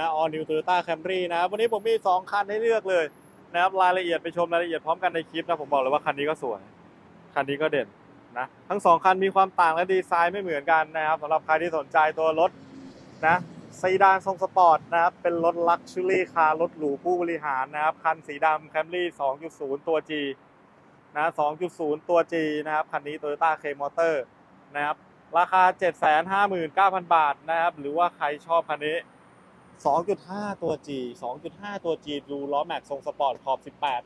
นะ All New Toyota Camry นะครับวันนี้ผมมี 2 คันให้เลือกเลยนะครับรายละเอียดไปชมรายละเอียดพร้อมกันในคลิปนะผมบอกเลยว่าคันนี้ก็สวย คันนี้ก็เด่นนะทั้งสองคันมีความต่างและดีไซน์ไม่เหมือนกันนะครับสำหรับใครที่สนใจตัวรถนะซีดานทรงสปอร์ตนะครับเป็นรถลักชัวรี่คาร์รถหรูผู้บริหารนะครับคันสีดำ Camry 2.0 ตัว G นะ 2.0 ตัว G นะครับคันนี้ Toyota K Motor นะครับราคา 759,000 บาทนะครับหรือว่าใครชอบคันนี้ 2.5 ตัว G 2.5 ตัว G ดูล้อแม็กทรงสปอร์ตขอบ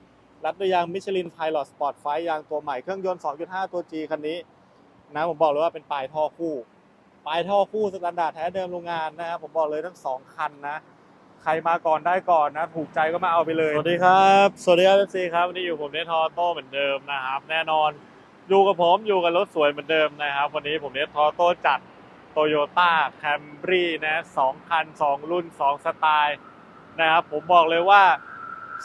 18 รัดด้วยยางมิชลินไพลอตสปอร์ตไฟยางตัวใหม่เครื่องยนต์ 2.5 ตัว G คันนี้ นะผมบอกเลยว่าเป็นปลายท่อคู่ ปลายท่อคู่สแตนดาร์ดแท้เดิมโรงงานนะครับผมบอกเลยทั้งสองคันนะ ใครมาก่อนได้ก่อนนะ ถูกใจก็มาเอาไปเลย สวัสดีครับ สวัสดีครับเอฟซีครับวันนี้อยู่ผมเนททอโต้เหมือนเดิมนะครับ แน่นอนอยู่กับผมอยู่กับรถสวยเหมือนเดิมนะครับ วันนี้ผมเนทอโต้จัด โตโยต้าแคมรี่นะสองคันสองรุ่นสองสไตล์นะครับผมบอกเลยว่า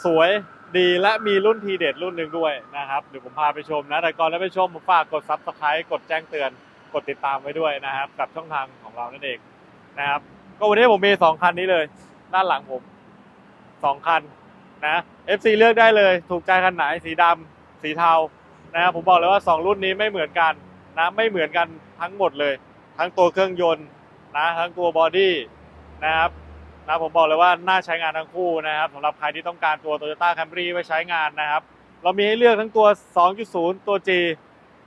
สวยดีและมีรุ่นทีเด็ดรุ่นหนึ่งด้วยนะครับเดี๋ยวผมพาไปชมนะแต่ก่อนแล้วไปชมผมฝากกด subscribe กดแจ้งเตือนกดติดตามไว้ด้วยนะครับ กับช่องทางของเรานั่นเองนะครับ ก็วันนี้ผมมีสองคันนี้เลย ด้านหลังผมสองคันนะ FC เลือกได้เลย ถูกใจคันไหนสีดำสีเทานะครับผมบอกเลยว่าสองรุ่นนี้ไม่เหมือนกันนะไม่เหมือนกันทั้งหมดเลย ทั้งตัวเครื่องยนต์นะทั้งตัวบอดี้นะครับนะผมบอกเลยว่าน่าใช้งานทั้งคู่นะครับสำหรับใครที่ต้องการตัว Toyota Camry ไว้ใช้งานนะครับ เรามีให้เลือกทั้งตัว 2.0 ตัว G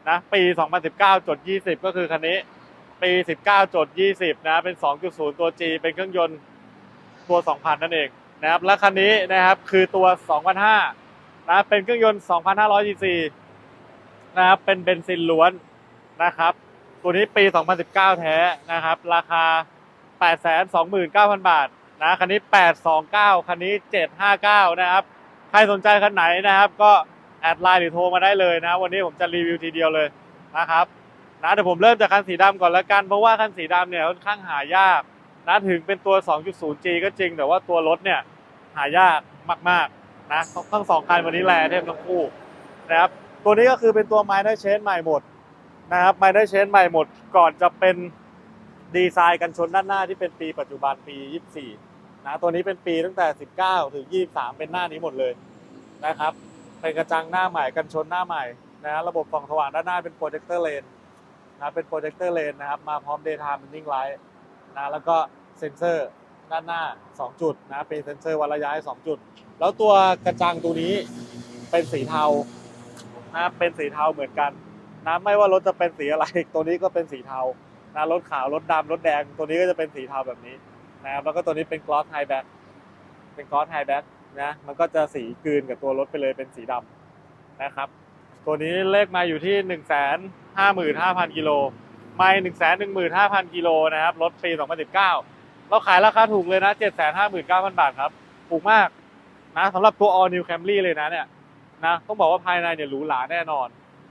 นะปี 2019จด20 ก็คือคันนี้ ปี 19จด20 นะเป็น 2.0 ตัว G เป็นเครื่องยนต์ตัว 2,000 นั่นเองนะครับและคันนี้นะครับคือตัว2,500นะเป็นเครื่องยนต์ 2,500 cc นะครับเป็นเบนซินล้วนนะครับ ตัวนี้ปี 2019 แท้นะครับ ราคา 829,000 บาทนะคันนี้ 829 คันนี้ 759 นะครับ ใครสนใจคันไหนนะครับ ก็แอดไลน์หรือโทรมาได้เลยนะ วันนี้ผมจะรีวิวทีเดียวเลยนะครับนะเดี๋ยวผมเริ่มจากคันสีดำก่อนแล้วกัน เพราะว่าคันสีดำเนี่ยค่อนข้างหายากนะถึงเป็นตัว 2.0G ก็จริง แต่ว่าตัวรถเนี่ยหายากมากๆนะทั้งสองคันวันนี้แลเทพทั้งคู่นะครับตัวนี้ก็คือเป็นตัวไม้ได้เชนใหม่หมด นะครับไม่ได้เชนใหม่หมดก่อนจะเป็นดีไซน์กันชนด้านหน้าที่เป็นปีปัจจุบันปี 24 นะตัวนี้เป็นปีตั้งแต่ 19 ถึง 23 เป็นหน้านี้หมดเลยนะครับเป็นกระจังหน้าใหม่กันชนหน้าใหม่นะฮะระบบส่องสว่างด้านหน้าเป็นโปรเจคเตอร์เลนนะเป็นโปรเจคเตอร์เลนนะครับมาพร้อม daytime running light นะแล้วก็เซ็นเซอร์ด้านหน้า 2 จุดนะเป็นเซ็นเซอร์วัดระยะให้2จุด แล้วตัวกระจังตัวนี้เป็นสีเทานะเป็นสีเทาเหมือนกัน นะไม่ว่ารถจะเป็นสีอะไร ตัวนี้ก็เป็นสีเทานะรถขาวรถดำรถแดง ตัวนี้ก็จะเป็นสีเทาแบบนี้นะครับแล้วก็ตัวนี้เป็นกลอสไฮแบ็กเป็นกลอสไฮแบ็กนะมันก็จะสีกลืนกับตัวรถไปเลยเป็นสีดำนะครับ ตัวนี้เลขมาอยู่ที่หนึ่งแสนห้าหมื่นห้าพันกิโลไม่หนึ่งแสนหนึ่งหมื่นห้าพันกิโลนะครับรถปีสองพันสิบเก้าเราขายราคาถูกเลยนะเจ็ดแสนห้าหมื่นเก้าพันบาทครับ ถูกมากนะสำหรับตัว All New Camry เลยนะเนี่ยนะต้องบอกว่าภายในเนี่ยหรูหราแน่นอน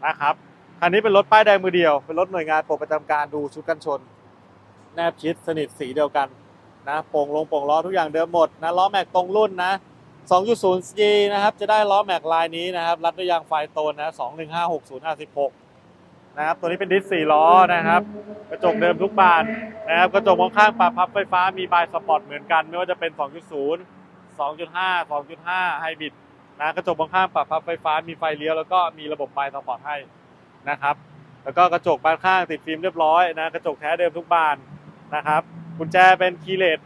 นะครับ คันนี้เป็นรถป้ายแดงมือเดียว เป็นรถหน่วยงานปลดประจำการดูชุดกันชน แนบชิดสนิทสีเดียวกันนะโป่งลงโป่งล้อทุกอย่างเดิมหมดนะล้อแม็กตรงรุ่นนะ 2.0G นะครับจะได้ล้อแม็กลายนี้นะครับรัดด้วยยางไฟโตนนะ2156056นะครับตัวนี้เป็นดิสสี่ล้อนะครับ กระจกเดิมทุกบานนะครับกระจกมองข้างปรับพับไฟฟ้ามีบายสปอร์ตเหมือนกัน ไม่ว่าจะเป็น 2.0 2.5 2.5ไฮบริดนะกระจกมองข้างปรับพับไฟฟ้ามีไฟเลี้ยวแล้วก็มีระบบไฟสปอร์ตให้ นะครับ แล้วก็กระจกบานข้างติดฟิล์มเรียบร้อยนะกระจกแท้เดิมทุกบานนะครับกุญแจเป็นคีย์เลส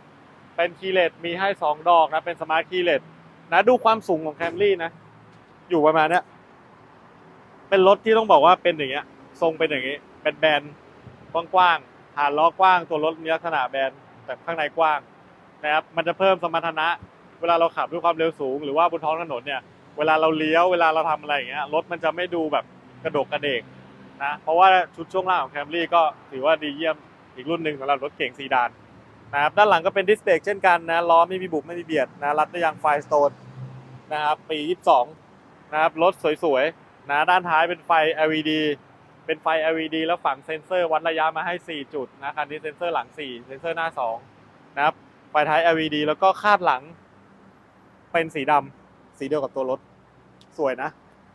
เป็นคีย์เลสมีให้ 2 ดอกนะเป็นสมาร์ทคีย์เลสนะดูความสูงของแคมรี่นะ อยู่ประมาณเนี้ยเป็นรถที่ต้องบอกว่าเป็นอย่างเงี้ย ทรงเป็นอย่างงี้ เป็นแบนกว้างๆฐานล้อกว้างตัวรถมีลักษณะแบนแต่ข้างในกว้างนะครับมันจะเพิ่มสมรรถนะ เวลาเราขับด้วยความเร็วสูง หรือว่าบนท้องถนนเนี่ย เวลาเราเลี้ยวเวลาเราทำอะไรอย่างเงี้ยรถมันจะไม่ดูแบบ กระดกกระเดกนะเพราะว่าชุดช่วงล่างของแคมรี่ก็ถือว่าดีเยี่ยมอีกรุ่นหนึ่งสำหรับรถเก่งซีดานนะครับด้านหลังก็เป็นดิสเบรกเช่นกันนะล้อไม่มีบุบไม่มีเบียดนะรัดด้วยยางไฟสโตนนะครับปี 22 นะครับรถสวยๆนะด้านท้ายเป็นไฟ LED เป็นไฟ LED แล้วฝังเซ็นเซอร์วัดระยะมาให้ 4 จุดนะคันนี้เซ็นเซอร์หลัง 4 เซ็นเซอร์หน้า 2 นะครับไฟท้าย LED แล้วก็คาดหลังเป็นสีดำสีเดียวกับตัวรถสวยนะ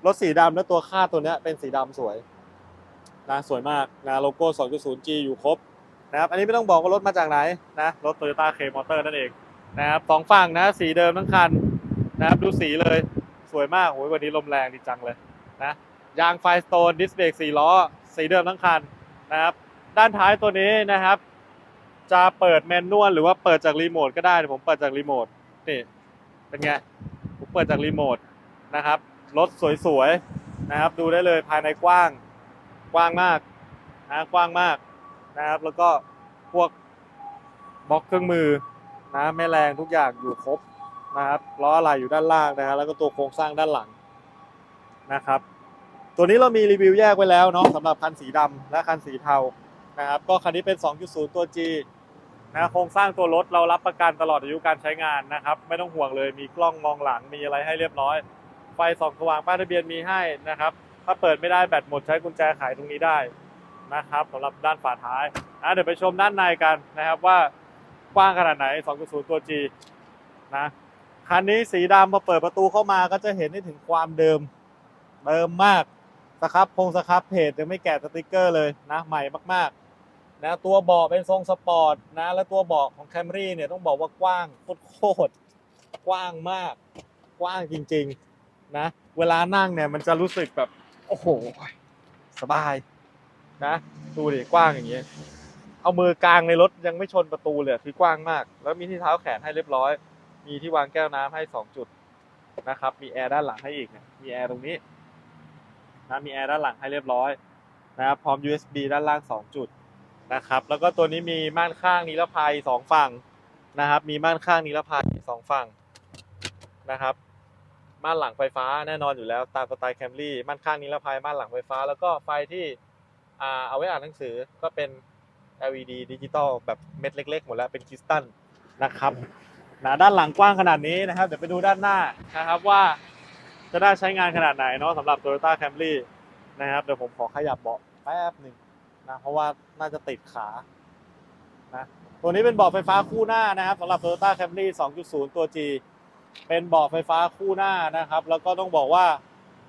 รถสีดำแล้วตัวคาดตัวเนี้ยเป็นสีดำสวยนะสวยมากนะโลโก้ 2.0G อยู่ครบนะครับอันนี้ไม่ต้องบอกว่ารถมาจากไหนนะรถ Toyota K Motor นั่นเองนะครับสองฝั่งนะสีเดิมทั้งคันนะครับดูสีเลยสวยมากโอ้ยวันนี้ลมแรงดีจังเลยนะยางไฟสโตนดิสเบรกสี่ล้อ สีเดิมทั้งคันนะครับด้านท้ายตัวนี้นะครับ จะเปิดแมนนวลหรือว่าเปิดจากรีโมทก็ได้ผมเปิดจากรีโมทนี่เป็นไงผมเปิดจากรีโมทนะครับ รถสวยๆนะครับ ดูได้เลยภายในกว้างกว้างมากนะกว้างมากนะครับ แล้วก็พวกบล็อกเครื่องมือนะแม่แรงทุกอย่างอยู่ครบนะครับล้ออะไรอยู่ด้านล่างนะฮะแล้วก็ตัวโครงสร้างด้านหลังนะครับ ตัวนี้เรามีรีวิวแยกไว้แล้วเนาะสำหรับคันสีดำและคันสีเทานะครับ ก็คันนี้เป็น 2.0 ตัว G นะโครงสร้างตัวรถเรารับประกันตลอดอายุการใช้งานนะครับ ไม่ต้องห่วงเลยมีกล้องมองหลังมีอะไรให้เรียบร้อย ไฟส่องสว่างป้ายทะเบียนมีให้นะครับ ถ้าเปิดไม่ได้แบตหมดใช้กุญแจไขตรงนี้ได้นะครับสำหรับด้านฝาท้ายอะเดี๋ยวไปชมด้านในกันนะครับว่ากว้างขนาดไหน 2.0 ตัว G นะคันนี้สีดำพอเปิดประตูเข้ามาก็จะเห็นได้ถึงความเดิมเดิมมากสครับพงสครับเพจยังไม่แกะสติกเกอร์เลยนะใหม่มากๆนะตัวเบาะเป็นทรงสปอร์ตนะและตัวเบาะของ Camry เนี่ยต้องบอกว่ากว้างโคตรกว้างมาก กว้างจริง ๆ นะ เวลานั่งเนี่ยมันจะรู้สึกแบบ โอ้โห สบาย นะ ดูดิกว้างอย่างเงี้ยเอามือกลางในรถยังไม่ชนประตูเลยคือกว้างมาก แล้วมีที่เท้าแขนให้เรียบร้อย มีที่วางแก้วน้ำให้สองจุดนะครับ มีแอร์ด้านหลังให้อีกมีแอร์ตรงนี้นะมีแอร์ด้านหลังให้เรียบร้อยนะครับพร้อม USB ด้านล่าง 2 จุดนะครับ แล้วก็ตัวนี้มีม่านข้างนิรภัยสองฝั่งนะครับ มีม่านข้างนิรภัยสองฝั่งนะครับ ม่านหลังไฟฟ้าแน่นอนอยู่แล้วตามสไตล์แคมรี่ม่านข้างนิรภัยม่านหลังไฟฟ้า แล้วก็ไฟที่เอาไว้อ่านหนังสือก็เป็น LED ดิจิตอลแบบเม็ดเล็ก ๆ หมดแล้วเป็นคริสตัลนะครับนะด้านหลังกว้างขนาดนี้นะครับ เดี๋ยวไปดูด้านหน้านะครับว่าจะได้ใช้งานขนาดไหนเนาะสำหรับ Toyota Camry นะครับเดี๋ยวผมขอขยับเบาะแป๊บหนึ่งนะเพราะว่าน่าจะติดขานะตัวนี้เป็นเบาะไฟฟ้าคู่หน้านะครับสำหรับ Toyota Camry 2.0 ตัว G เป็นเบาะไฟฟ้าคู่หน้านะครับ แล้วก็ต้องบอกว่า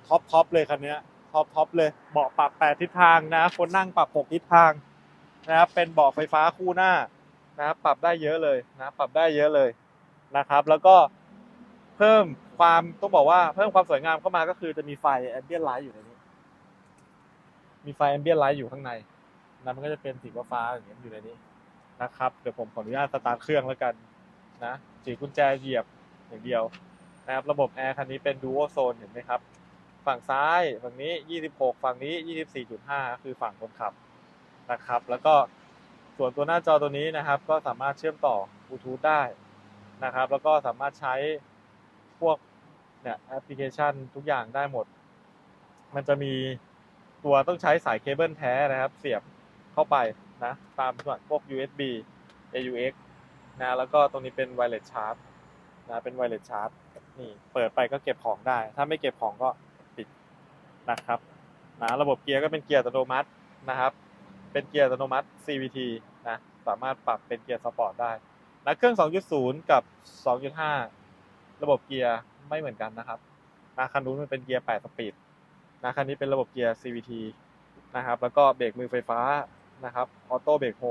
ท็อปท็อปเลยคันนี้ท็อปท็อปเลยเบาะปรับ8ทิศทางนะ คนนั่งปรับ6ทิศทางนะครับเป็นเบาะไฟฟ้าคู่หน้านะครับปรับได้เยอะเลยนะปรับได้เยอะเลยนะครับ แล้วก็เพิ่มความต้องบอกว่าเพิ่มความสวยงามเข้ามาก็คือจะมีไฟแอมเบียนไลท์อยู่ในนี้ มีไฟแอมเบียนไลท์อยู่ข้างในนะมันก็จะเป็นสีฟ้าๆอย่างเงี้ยอยู่ในนี้นะครับ เดี๋ยวผมขออนุญาตสตาร์ทเครื่องแล้วกันนะจีกุญแจเหยียบ อย่างเดียวนะครับระบบแอร์คันนี้เป็นดูโอโซนเห็นไหมครับ ฝั่งซ้ายฝั่งนี้ 26 ฝั่งนี้ 24.5 คือฝั่งคนขับนะครับ แล้วก็ส่วนตัวหน้าจอตัวนี้นะครับ ก็สามารถเชื่อมต่อบลูทูธได้นะครับ แล้วก็สามารถใช้พวกเนี่ยแอปพลิเคชันทุกอย่างได้หมด มันจะมีตัวต้องใช้สายเคเบิลแท้นะครับ เสียบเข้าไปนะ ตามส่วนพวก USB AUX นะแล้วก็ตรงนี้เป็นไวเลสชาร์จ นะเป็นไวเลสชาร์จนี่เปิดไปก็เก็บของได้ ถ้าไม่เก็บของก็ปิดนะครับนะระบบเกียร์ก็เป็นเกียร์อัตโนมัตินะครับ เป็นเกียร์อัตโนมัติ CVT นะสามารถปรับเป็นเกียร์สปอร์ตได้นะเครื่อง 2.0 กับ 2.5 ระบบเกียร์ไม่เหมือนกันนะครับนะคันนู้นมันเป็นเกียร์ 8 สปีดนะคันนี้เป็นระบบเกียร์ CVT นะครับแล้วก็เบรกมือไฟฟ้านะครับออโต้เบรกโฮ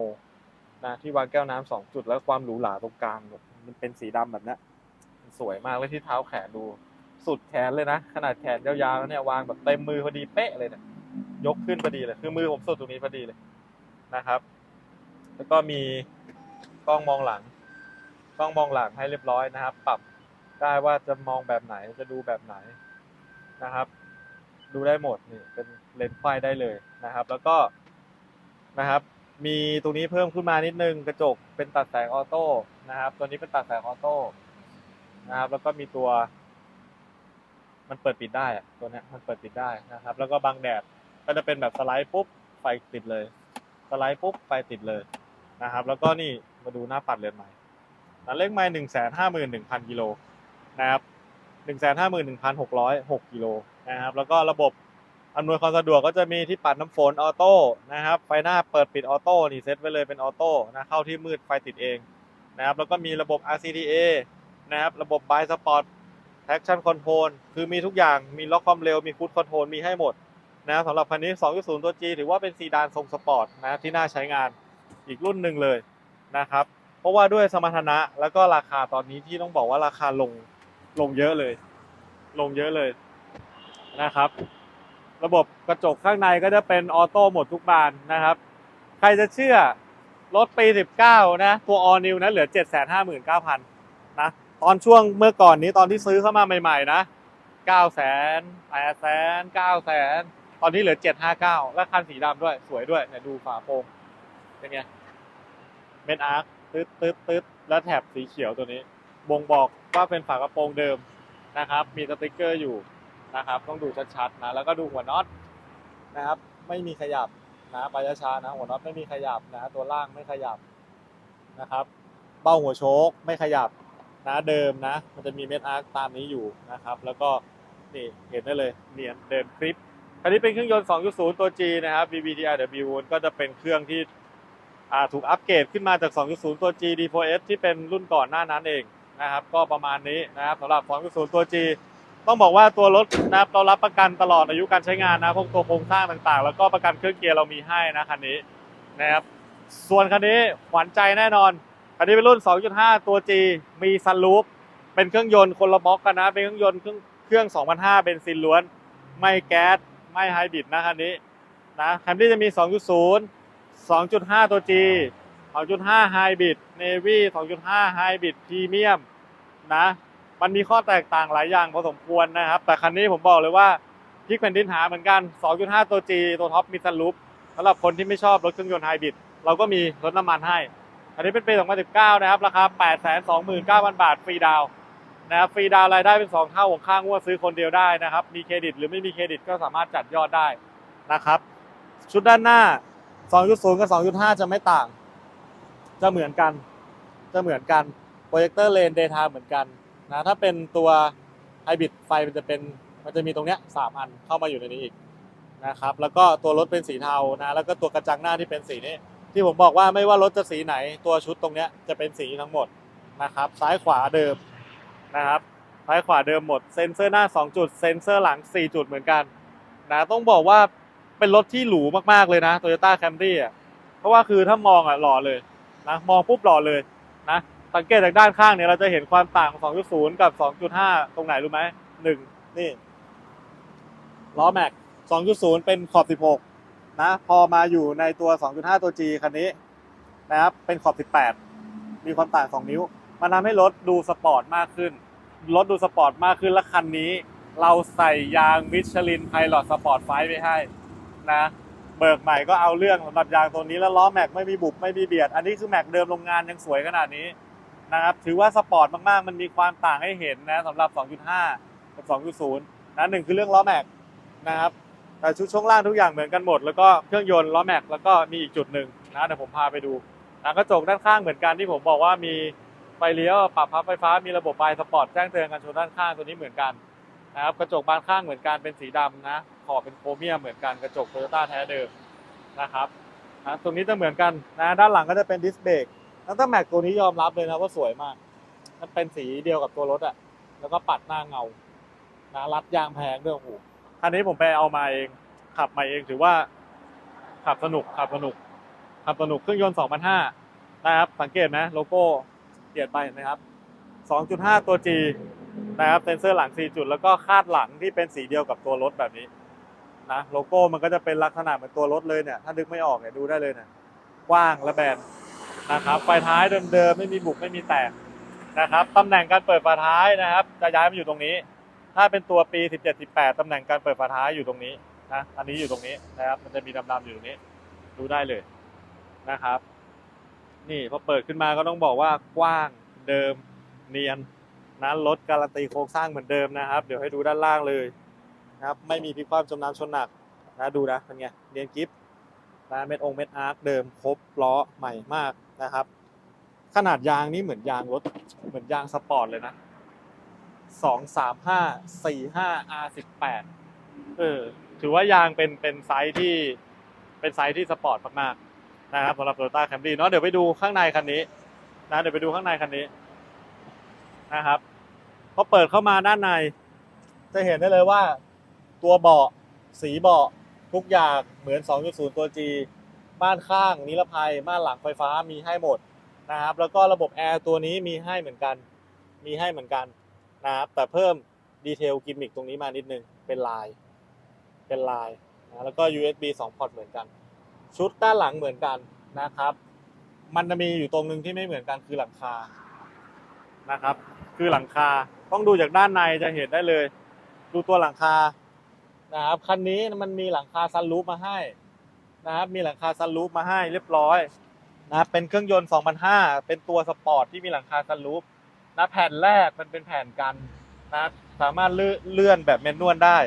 นะที่วางแก้วน้ำสองจุดแล้วความหรูหราตรงกลางมันเป็นสีดำแบบนี้ สวยมากเลยที่เท้าแขนดู สุดแขนเลยนะ ขนาดแขนยาวๆแล้วเนี่ยวางแบบเต็มมือพอดีเป๊ะเลยเนี่ยยกขึ้นพอดีเลยคือมือผมสุดตรงนี้พอดีเลยนะครับ แล้วก็มีกล้องมองหลังกล้องมองหลังให้เรียบร้อยนะครับ ปรับได้ว่าจะมองแบบไหนจะดูแบบไหนนะครับ ดูได้หมดนี่เป็นเลนส์ไฟได้เลยนะครับ แล้วก็นะครับ มีตรงนี้เพิ่มขึ้นมานิดนึงกระจกเป็นตัดแสงออโต้นะครับ ตัวนี้เป็นตัดแสงออโต้ นะครับ แล้วก็มีตัว มันเปิดปิดได้ตัวนี้มันเปิดปิดได้นะครับ แล้วก็บังแดดก็จะเป็นแบบสไลด์ปุ๊บไฟติดเลย สไลด์ปุ๊บไฟติดเลยนะครับ แล้วก็นี่มาดูหน้าปัดเรือนใหม่นะเลขไม้หนึ่งแสนห้าหมื่นหนึ่งพันกิโลนะครับหนึ่งแสนห้าหมื่นหนึ่งพันหกร้อยหกกิโลนะครับ แล้วก็ระบบอำนวยความสะดวกก็จะมีที่ปัดน้ำฝนออโต้นะครับ ไฟหน้าเปิดปิดออโต้นี่เซตไว้เลยเป็นออโต้นะเข้าที่มืดไฟติดเองนะครับ แล้วก็มีระบบ RCTA นะครับ ระบบ By Spot Traction Control คือมีทุกอย่างมีล็อกความเร็วมี Cruise Control มีให้หมดนะครับสำหรับคันนี้ 2.0 ตัว G ถือว่าเป็นซีดานทรงสปอร์ตนะที่น่าใช้งานอีกรุ่นหนึ่งเลยนะครับ เพราะว่าด้วยสมรรถนะแล้วก็ราคาตอนนี้ที่ต้องบอกว่าราคาลงลงเยอะเลย ลงเยอะเลยนะครับ ระบบกระจกข้างในก็จะเป็นออโต้หมดทุกบานนะครับ ใครจะเชื่อรถปี 19 นะ ตัว all new นะเหลือ 759,000นะ ตอนช่วงเมื่อก่อนนี้ตอนที่ซื้อเข้ามาใหม่ๆนะ900,000 800,000 900,000ตอนนี้เหลือ759แล้วคันสีดำด้วยสวยด้วยเนี่ยดูฝาโปร่งเป็นไงเม็ดอาร์คตึ๊ดตึ๊ดตึ๊ดแล้วแถบสีเขียวตัวนี้ บ่งบอกว่าเป็นฝากระโปรงเดิมนะครับ มีสติกเกอร์อยู่นะครับ ต้องดูชัดๆนะแล้วก็ดูหัวน็อตนะครับ ไม่มีขยับนะไปช้านะ หัวน็อตไม่มีขยับนะ ตัวล่างไม่ขยับนะครับ เบ้าหัวโชคไม่ขยับ นะเดิมนะ มันจะมีเม็ดอาร์คตามนี้อยู่นะครับ แล้วก็นี่เห็นได้เลยเนียนเดินคลิปคันนี้เป็นเครื่องยนต์ 2.0 ตัว G นะครับ BBTRW ก็จะเป็นเครื่องที่ถูกอัปเกรดขึ้นมาจาก 2.0 ตัว G D4S ที่เป็นรุ่นก่อนหน้านั้นเองนะครับ ก็ประมาณนี้นะครับสำหรับ 2.0 ตัว G ต้องบอกว่าตัวรถนะครับเรารับประกันตลอดอายุการใช้งานนะพวกตัวโครงสร้างต่างๆ แล้วก็ประกันเครื่องเกียร์เรามีให้นะคันนี้นะครับส่วนคันนี้ขวัญใจแน่นอน คันนี้เป็นรุ่น 2.5 ตัว G มีซันรูฟเป็นเครื่องยนต์คนละบล็อกกันนะ เป็นเครื่องยนต์เครื่องเครื่อง 2005เป็นซินล้วน ไม่แก๊ส ไม่ไฮบริดนะคันนี้นะคันนี้จะมี 2.0 2.5 ตัว G 2.5 Hybrid Navy 2.5 Hybrid Premium นะ มันมีข้อแตกต่างหลายอย่างพอสมควรนะครับ แต่คันนี้ผมบอกเลยว่าพลิกแผ่นดินหาเหมือนกัน 2.5 ตัว G ตัวท็อปมีซันรูฟสำหรับคนที่ไม่ชอบรถเครื่องยนต์ไฮบริดเราก็มีรถน้ำมันให้ อันนี้เป็นปี 2019 นะครับ ราคา 829,000 บาท ฟรีดาวนะครับ ฟรีดาวรายได้เป็น 2 เท่าของค่างวดซื้อคนเดียวได้นะครับ มีเครดิตหรือไม่มีเครดิตก็สามารถจัดยอดได้นะครับ ชุดด้านหน้า 2.0 กับ 2.5 จะไม่ต่าง จะเหมือนกัน จะเหมือนกัน โปรเจคเตอร์เลนเดย์ทม์เหมือนกันนะ ถ้าเป็นตัวไฮบริดไฟมันจะเป็น มันจะมีตรงเนี้ยสามอันเข้ามาอยู่ในนี้อีกนะครับ แล้วก็ตัวรถเป็นสีเทานะ แล้วก็ตัวกระจังหน้าที่เป็นสีนี้ ที่ผมบอกว่าไม่ว่ารถจะสีไหนตัวชุดตรงเนี้ยจะเป็นสีทั้งหมดนะครับ ซ้ายขวาเดิมนะครับ ซ้ายขวาเดิมหมดเซ็นเซอร์หน้า 2 จุด เซ็นเซอร์หลัง 4 จุดเหมือนกันนะต้องบอกว่าเป็นรถที่หรูมากๆเลยนะ Toyota Camry อะเพราะว่าคือถ้ามองอะหล่อเลยนะมองปุ๊บหล่อเลยนะสังเกตจากด้านข้างเนี่ยเราจะเห็นความต่างของ 2.0 กับ 2.5 ตรงไหนรู้ไหมหนึ่งนี่ล้อแม็ก2.0 เป็นขอบ16 นะพอมาอยู่ในตัว 2.5 ตัว G คันนี้นะครับเป็นขอบ 18 มีความต่าง 2 นิ้ว มันทำให้รถดูสปอร์ตมากขึ้น รถดูสปอร์ตมากขึ้นและคันนี้ เราใส่ยางมิชลินไพลอตสปอร์ตไฟไปให้นะเบิกใหม่ก็เอาเรื่องสำหรับยางตัวนี้แล้วล้อแม็กไม่มีบุบไม่มีเบียด อันนี้คือแม็กเดิมโรงงานยังสวยขนาดนี้นะครับถือว่าสปอร์ตมากๆ มันมีความต่างให้เห็นนะสำหรับ 2.5 กับ 2.0นะหนึ่งคือเรื่องล้อแม็กนะครับ แต่ชุดช่วงล่างทุกอย่างเหมือนกันหมด แล้วก็เครื่องยนต์ล้อแม็กแล้วก็มีอีกจุดหนึ่งนะเดี๋ยวผมพาไปดูนะกระจกด้านข้างเหมือนกันที่ผมบอกว่ามีไฟเลี้ยวปรับพับไฟฟ้ามีระบบไฟสปอร์ตแจ้งเตือนกันชนด้านข้างตัวนี้เหมือนกันนะครับกระจกบานข้างเหมือนกันเป็นสีดำนะขอบเป็นโครเมียมเหมือนกันกระจกโตโยต้าแท้เดิมนะครับนะตรงนี้จะเหมือนกันนะด้านหลังก็จะเป็นดิสเบรกแล้วถ้าแม็กตัวนี้ยอมรับเลยนะว่าสวยมาก มันเป็นสีเดียวกับตัวรถอะแล้วก็ปัดหน้าเงานะรัดยางแพงด้วยโอ้โห คันนี้ผมไปเอามาเอง ขับมาเองถือว่า ขับสนุกขับสนุกขับสนุกเครื่องยนต์2,500นะครับ สังเกตไหมโลโก้เปลี่ยนไปนะครับ 2.5 ตัว G นะครับเซนเซอร์หลัง 4 จุด แล้วก็คาดหลังที่เป็นสีเดียวกับตัวรถแบบนี้นะโลโก้มันก็จะเป็นลักษณะเหมือนตัวรถเลยเนี่ย ถ้าดึกไม่ออกเนี่ยดูได้เลยเนี่ยกว้างและแบนนะครับไฟท้ายเดิมๆไม่มีบุกไม่มีแตกนะครับตำแหน่งการเปิดฝาท้ายนะครับ จะย้ายมาอยู่ตรงนี้ ถ้าเป็นตัวปี 17-18ตำแหน่งการเปิดฝาท้ายอยู่ตรงนี้นะอันนี้อยู่ตรงนี้นะครับ มันจะมีดำๆอยู่ตรงนี้ ดูได้เลยนะครับ นี่พอเปิดขึ้นมาก็ต้องบอกว่ากว้างเดิมเนียนนะรถการันตีโครงสร้างเหมือนเดิมนะครับ เดี๋ยวให้ดูด้านล่างเลยนะครับไม่มีพิคว่ำจมน้ำชนหนักนะดูนะเป็นไงเนียนกิฟนะเม็ดองเม็ดอาร์คเดิมครบล้อใหม่มากนะครับ ขนาดยางนี่เหมือนยางรถเหมือนยางสปอร์ตเลยนะ สองสามห้าสี่ห้า R สิบแปดเออถือว่ายางเป็นเป็นไซส์ที่เป็นไซส์ที่สปอร์ตมากๆนะครับสำหรับ Toyota Camry เนาะเดี๋ยวไปดูข้างในคันนี้นะเดี๋ยวไปดูข้างในคันนี้นะครับพอเปิดเข้ามาด้านใน จะเห็นได้เลยว่า ตัวเบาะสีเบาะทุกอย่างเหมือน 2.0 ตัว G บ้านข้างนิรภัยบ้านหลังไฟฟ้ามีให้หมดนะครับ แล้วก็ระบบแอร์ตัวนี้มีให้เหมือนกัน มีให้เหมือนกัน นะครับแต่เพิ่มดีเทลกิมมิคตรงนี้มานิดนึง เป็นลาย เป็นลายนะแล้วก็ USB 2พอร์ตเหมือนกัน ชุดด้านหลังเหมือนกันนะครับ มันจะมีอยู่ตรงนึงที่ไม่เหมือนกันคือหลังคานะครับ คือหลังคาต้องดูจากด้านในจะเห็นได้เลย ดูตัวหลังคานะครับคันนี้มันมีหลังคาซันรูฟมาให้นะครับมีหลังคาซันรูฟมาให้เรียบร้อยนะเป็นเครื่องยนต์ 2005 เป็นตัวสปอร์ตที่มีหลังคาซันรูฟ นะแผ่นแรกมันเป็นแผ่นกันนะสามารถเลื่อนแบบแมนนวลได้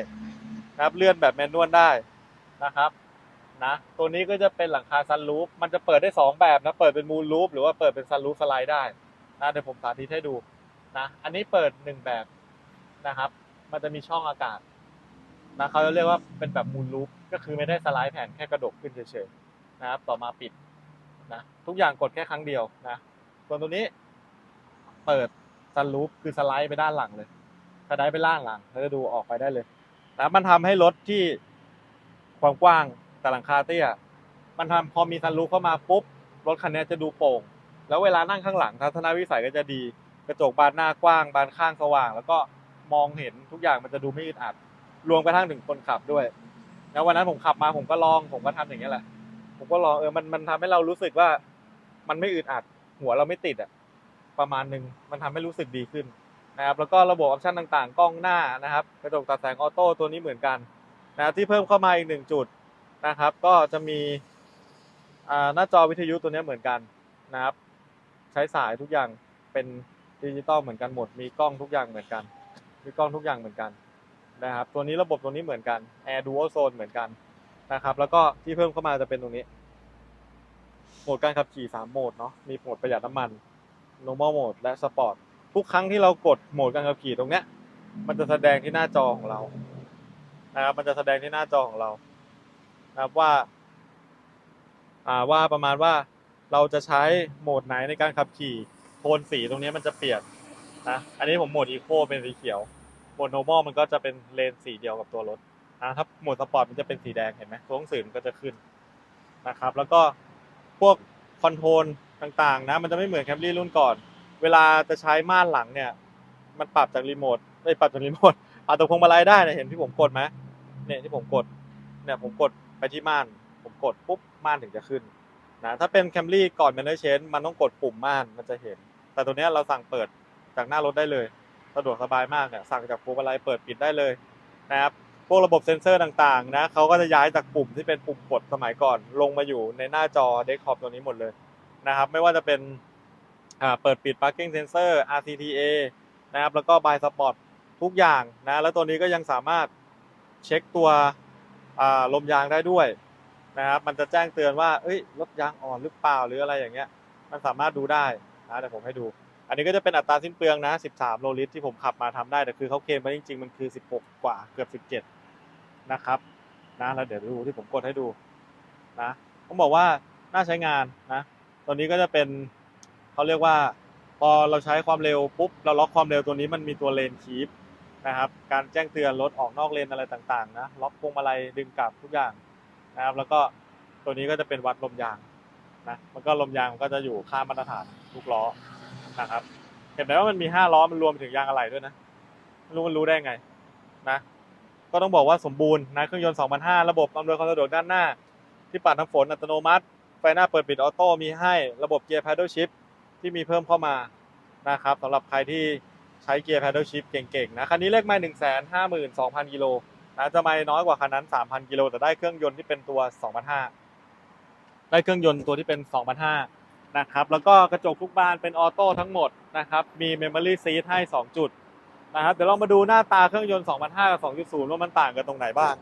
นะครับเลื่อนแบบแมนนวลได้นะครับนะตัวนี้ก็จะเป็นหลังคาซันรูฟมันจะเปิดได้สองแบบนะเปิดเป็นมูลรูฟหรือว่าเปิดเป็นซันรูฟสไลด์ได้นะเดี๋ยวผมสาธิตให้ดูนะอันนี้เปิดหนึ่งแบบนะครับ มันจะมีช่องอากาศนะเขาจะเรียกว่าเป็นแบบมูลรูฟก็คือไม่ได้สไลด์แผ่นแค่กระดกขึ้นเฉยๆนะครับ ต่อมาปิดนะทุกอย่างกดแค่ครั้งเดียวนะส่วนตัวนี้เปิด ซันรูฟคือสไลด์ไปด้านหลังเลยสไลด์ไปล่างหลังแล้วจะดูออกไปได้เลยนะมันทำให้รถที่ความกว้างแต่หลังคาเตี้ยมันทำพอมีซันรูฟเข้ามาปุ๊บรถคันนี้จะดูโปร่ง แล้วเวลานั่งข้างหลังทัศนวิสัยก็จะดี กระจกบานหน้ากว้าง บานข้างสว่าง แล้วก็มองเห็นทุกอย่างมันจะดูไม่อึดอัด รวมกระทั่งถึงคนขับด้วยแล้ววันนั้นผมขับมาผมก็ลองผมก็ทำอย่างนี้แหละ ผมก็ลองเออมันมันทำให้เรารู้สึกว่า มันไม่อึดอัด หัวเราไม่ติดอะ ประมาณหนึ่งมันทำให้รู้สึกดีขึ้นนะครับแล้วก็ระบบออปชันต่างๆ กล้องหน้านะครับ กระจกตัดแสงออโต้ตัวนี้เหมือนกันนะที่เพิ่มเข้ามาอีกหนึ่งจุดนะครับ ก็จะมีหน้าจอวิทยุตัวนี้เหมือนกันนะครับ ใช้สายทุกอย่างเป็นดิจิตอลเหมือนกันหมด มีกล้องทุกอย่างเหมือนกัน มีกล้องทุกอย่างเหมือนกันนะครับ ตัวนี้ระบบตัวนี้เหมือนกัน Air Dual Zone เหมือนกันนะครับ แล้วก็ที่เพิ่มเข้ามาจะเป็นตรงนี้โหมดการขับขี่ 3 โหมดเนาะ มีโหมดประหยัดน้ำมัน normal mode และ sport ทุกครั้งที่เรากดโหมดการขับขี่ตรงเนี้ย มันจะแสดงที่หน้าจอของเรานะครับ มันจะแสดงที่หน้าจอของเรานะครับว่า อ่าว่าประมาณว่าเราจะใช้โหมดไหนในการขับขี่โทนสีตรงนี้มันจะเปลี่ยนนะอันนี้ผมโหมดอีโคเป็นสีเขียวโหมด normal มันก็จะเป็นเลนสีเดียวกับตัวรถนะถ้าโหมดสปอร์ตมันจะเป็นสีแดงเห็นไหมตัวหนังสือมันก็จะขึ้นนะครับ แล้วก็พวกคอนโทรล ต่างๆนะมันจะไม่เหมือนแคมรี่รุ่นก่อน เวลาจะใช้ม่านหลังเนี่ย มันปรับจากรีโมทไม่ปรับจากรีโมทปรับตรงพวงมาลัยได้เนี่ยเห็นที่ผมกดไหมเนี่ยที่ผมกดเนี่ยผมกดไปที่ม่าน ผมกดปุ๊บม่านถึงจะขึ้นนะถ้าเป็นแคมรี่ก่อน m a n น g เชนมันต้องกดปุ่มม่านมันจะเห็น แต่ตัวนี้เราสั่งเปิดจากหน้ารถได้เลยสะดวกสบายมากเนี่ยสั่งจากพวงมาลัยเปิดปิดได้เลยนะครับพวกระบบเซ็นเซอร์ต่างๆนะเขาก็จะย้ายจากปุ่มที่เป็นปุ่มกดสมัยก่อน ลงมาอยู่ในหน้าจอเดสก์ท็อปตัวนี้หมดเลย นะครับ ไม่ว่าจะเป็นเปิดปิด parking sensor RCTA นะครับแล้วก็ by spot ทุกอย่างนะแล้วตัวนี้ก็ยังสามารถเช็คตัวลมยางได้ด้วยนะครับมันจะแจ้งเตือนว่าเอ้ยรถยางอ่อนหรือเปล่าหรืออะไรอย่างเงี้ย มันสามารถดูได้นะเดี๋ยวผมให้ดู อันนี้ก็จะเป็นอัตราสิ้นเปลืองนะ 13 โลลิตรที่ผมขับมาทำได้ แต่คือเขาเคลมมาจริงๆ มันคือ 16 กว่าเกือบ 17 นะครับนะแล้วเดี๋ยวดูที่ผมกดให้ดูนะต้องบอกว่าน่าใช้งานนะ ตัวนี้ก็จะเป็นเขาเรียกว่า พอเราใช้ความเร็วปุ๊บเราล็อกความเร็วตัวนี้มันมีตัวเลนคีปนะครับ การแจ้งเตือนรถออกนอกเลนอะไรต่างๆนะล็อกพวงมาลัยดึงกลับทุกอย่างนะครับ แล้วก็ตัวนี้ก็จะเป็นวัดลมยางนะมันก็ลมยางก็จะอยู่ค่ามาตรฐานทุกล้อนะครับเห็นไหมว่ามันมีห้าล้อมันรวมไปถึงยางอะไหล่ด้วยนะรู้มันรู้ได้ไงนะก็ต้องบอกว่าสมบูรณ์นะเครื่องยนต์ 2005 ระบบอำนวยความสะดวกด้านหน้า ที่ปัดน้ำฝนอัตโนมัติ ไฟหน้าเปิดปิดออโต้มีให้ระบบเกียร์ paddle shift ที่มีเพิ่มเข้ามานะครับสำหรับใครที่ใช้เกียร์ paddle shift เก่งๆนะคันนี้เลขไม่1 5 2 0 0 0กิโลนะจะไม่น้อยกว่าคันนั้น3,000กิโลแต่ได้เครื่องยนต์ที่เป็นตัว2,500ได้เครื่องยนต์ตัวที่เป็น2,500นห้านะครับแล้วก็กระจกทุกบานเป็นออโต้ทั้งหมดนะครับมี Memory Seat ให้ 2 จุดนะครับเดี๋ยวเรามาดูหน้าตาเครื่องยนต์2,500กับ 2.0 ว่ามันต่างกันตรงไหนบ้าง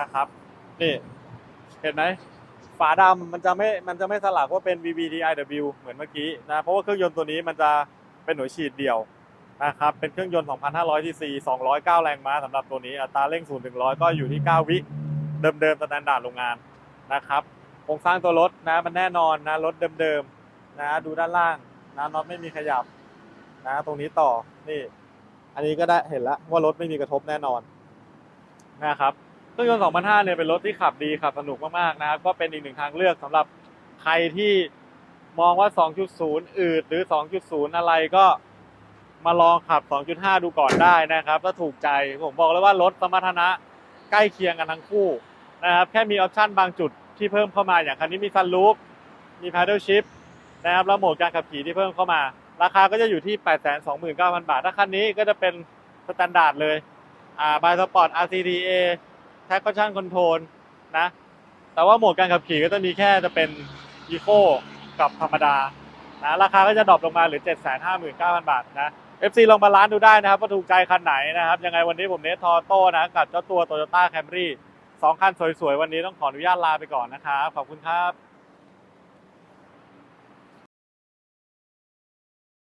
นะครับนี่เห็นไหม ฝาดำมันจะไม่มันจะไม่สลักว่าเป็น VVTiW เหมือนเมื่อกี้นะเพราะว่าเครื่องยนต์ตัวนี้มันจะเป็นหน่วยฉีดเดี่ยวนะครับเป็นเครื่องยนต์ 2,500 cc 209 แรงม้าสำหรับตัวนี้อัตราเร่ง 0-100 ก็อยู่ที่ 9 วิเดิมๆสแตนดาร์ดโรงงานนะครับโครงสร้างตัวรถนะมันแน่นอนนะรถเดิมๆนะดูด้านล่างนะน็อตไม่มีขยับนะตรงนี้ต่อนี่ อันนี้ก็ได้เห็นแล้วว่ารถไม่มีกระทบแน่นอนนะครับ เครื่องยนต์2005เนี่ยเป็นรถที่ขับดีขับสนุกมากๆนะครับก็เป็นอีกหนึ่งทางเลือกสำหรับใครที่มองว่า 2.0 อืดหรือ 2.0 อะไรก็มาลองขับ 2.5 ดูก่อนได้นะครับถ้าถูกใจผมบอกเลยว่ารถสมรรถนะใกล้เคียงกันทั้งคู่นะครับแค่มีออปชันบางจุดที่เพิ่มเข้ามาอย่างคันนี้มีซันรูฟมี paddle shift นะครับแล้วโหมดการขับขี่ที่เพิ่มเข้ามา ราคาก็จะอยู่ที่ 829,000 บาท ถ้าคันนี้ก็จะเป็นสแตนดาร์ดเลยอ่าบายสปอร์ต RCDA แท็กก็ช่างคอนโทรลนะ แต่ว่าโหมดการขับขี่ก็จะมีแค่จะเป็นอีโคกับธรรมดานะราคาก็จะดรอปลงมาเหรือ 759,000 บาทนะ FC ลองมาร้านดูได้นะครับว่าถูกใจคันไหนนะครับยังไงวันนี้ผมเนททอโต้นะกับเจ้าตัว Toyota Camry สองคันสวยๆ วันนี้ต้องขออนุญาตลาไปก่อนนะครับ ขอบคุณครับ